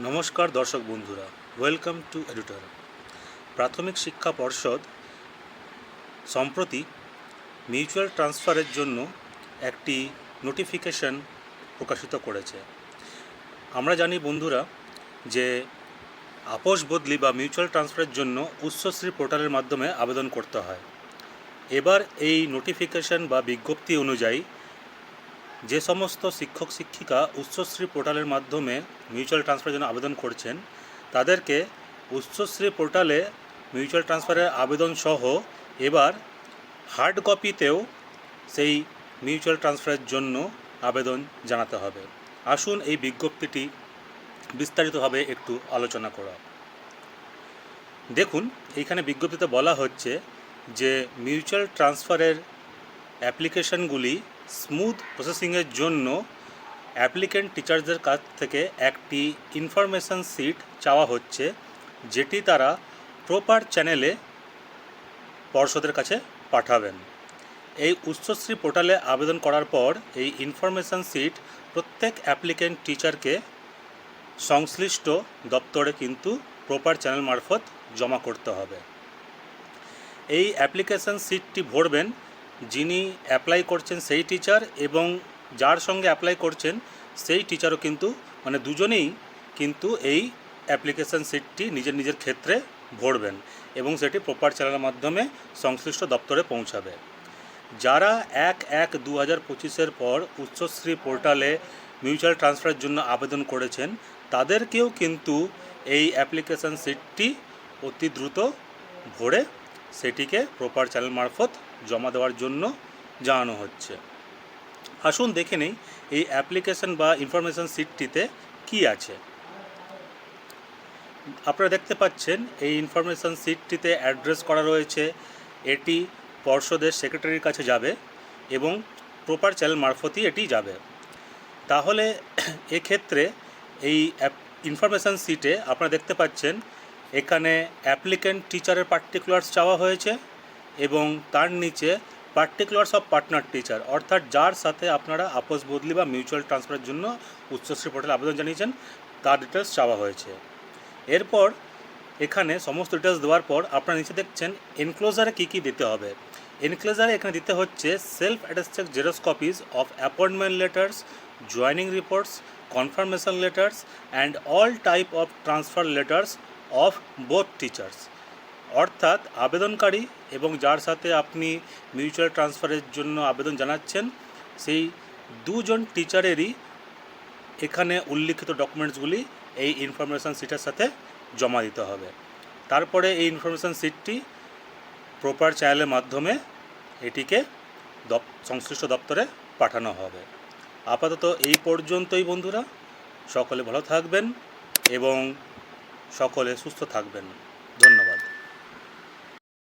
নমস্কার দর্শক বন্ধুরা ওয়েলকাম টু এডিটর প্রাথমিক শিক্ষা পর্ষদ সম্প্রতি মিউচুয়াল ট্রান্সফারের জন্য একটি নোটিফিকেশন প্রকাশিত করেছে। আমরা জানি বন্ধুরা যে আপোষ বদলি বা মিউচুয়াল ট্রান্সফারের জন্য উচ্চশ্রী পোর্টালের মাধ্যমে আবেদন করতে হয়। এবার এই নোটিফিকেশন বা বিজ্ঞপ্তি অনুযায়ী যে সমস্ত শিক্ষক, শিক্ষিকা উচ্চশ্রী পোর্টালের মাধ্যমে মিউচুয়াল ট্রান্সফারের জন্য আবেদন করছেন, তাদেরকে উচ্চশ্রী পোর্টালে মিউচুয়াল ট্রান্সফারের আবেদন সহ এবার হার্ড কপিতেও সেই মিউচুয়াল ট্রান্সফারের জন্য আবেদন জানাতে হবে। আসুন এই বিজ্ঞপ্তিটি বিস্তারিতভাবে একটু আলোচনা করা। দেখুন, এইখানে বিজ্ঞপ্তিতে বলা হচ্ছে যে মিউচুয়াল ট্রান্সফারের অ্যাপ্লিকেশনগুলি স্মুথ প্রসেসিংয়ের জন্য অ্যাপ্লিকেন্ট টিচারদের কাছ থেকে একটি ইনফরমেশন সিট চাওয়া হচ্ছে, যেটি তারা প্রপার চ্যানেলে পর্ষদের কাছে পাঠাবেন। এই উচ্চশ্রী পোর্টালে আবেদন করার পর এই ইনফরমেশন সিট প্রত্যেক অ্যাপ্লিকেন্ট টিচারকে সংশ্লিষ্ট দপ্তরে কিন্তু প্রপার চ্যানেল মারফত জমা করতে হবে। এই অ্যাপ্লিকেশন সিটটি ভরবেন যিনি অ্যাপ্লাই করছেন সেই টিচার এবং যার সঙ্গে অ্যাপ্লাই করছেন সেই টিচারও কিন্তু মানে দুজনেই কিন্তু এই অ্যাপ্লিকেশন সিটটি নিজের নিজের ক্ষেত্রে ভরবেন এবং সেটি প্রপার চ্যানেলের মাধ্যমে সংশ্লিষ্ট দপ্তরে পৌঁছাবে। যারা এক এক দু হাজার পঁচিশের পর উচ্চশ্রী পোর্টালে মিউচুয়াল ট্রান্সফারের জন্য আবেদন করেছেন, তাদেরকেও কিন্তু এই অ্যাপ্লিকেশন সিটটি অতি দ্রুত ভরে সেটিকে প্রপার চ্যানেল মারফত জমা দেওয়ার জন্য জানানো হচ্ছে। আসুন দেখে নেই এই অ্যাপ্লিকেশন বা ইনফরমেশন সিটটিতে কি আছে। আপনারা দেখতে পাচ্ছেন এই ইনফরমেশন সিটটিতে অ্যাড্রেস করা রয়েছে। এটি পর্ষদের সেক্রেটারির কাছে যাবে এবং প্রপার চ্যানেল মারফতই এটি যাবে। তাহলে এক্ষেত্রে এই ইনফরমেশান সিটে আপনারা দেখতে পাচ্ছেন এখানে অ্যাপ্লিকেন্ট টিচারের পার্টিকুলার্স চাওয়া হয়েছে। এবং তার নিচে পার্টিকুলার্স অফ পার্টনার টিচার অর্থাৎ যার সাথে আপনারা আপোষ বদলি বা মিউচুয়াল ট্রান্সফারের জন্য উচ্চশ্রী পোর্টালে আবেদন জানিয়েছেন, তার ডিটেলস চাওয়া হয়েছে। এরপর এখানে সমস্ত ডিটেলস দেওয়ার পর আপনারা নিচে দেখছেন এনক্লোজারে কী কী দিতে হবে। এনক্লোজারে এখানে দিতে হচ্ছে self attested xerox copies of appointment letters joining reports confirmation letters and all type of transfer letters of both teachers অর্থাৎ আবেদনকারী এবং যার সাথে আপনি মিউচুয়াল ট্রান্সফারের জন্য আবেদন জানাচ্ছেন, সেই দুজন টিচারেরই এখানে উল্লিখিত ডকুমেন্টসগুলি এই ইনফরমেশান সিটের সাথে জমা দিতে হবে। তারপরে এই ইনফরমেশান সিটটি প্রপার চ্যানেলের মাধ্যমে এটিকে দপ, সংশ্লিষ্ট দপ্তরে পাঠানো হবে। আপাতত এই পর্যন্তই বন্ধুরা, সকলে ভালো থাকবেন এবং সকলে সুস্থ থাকবেন।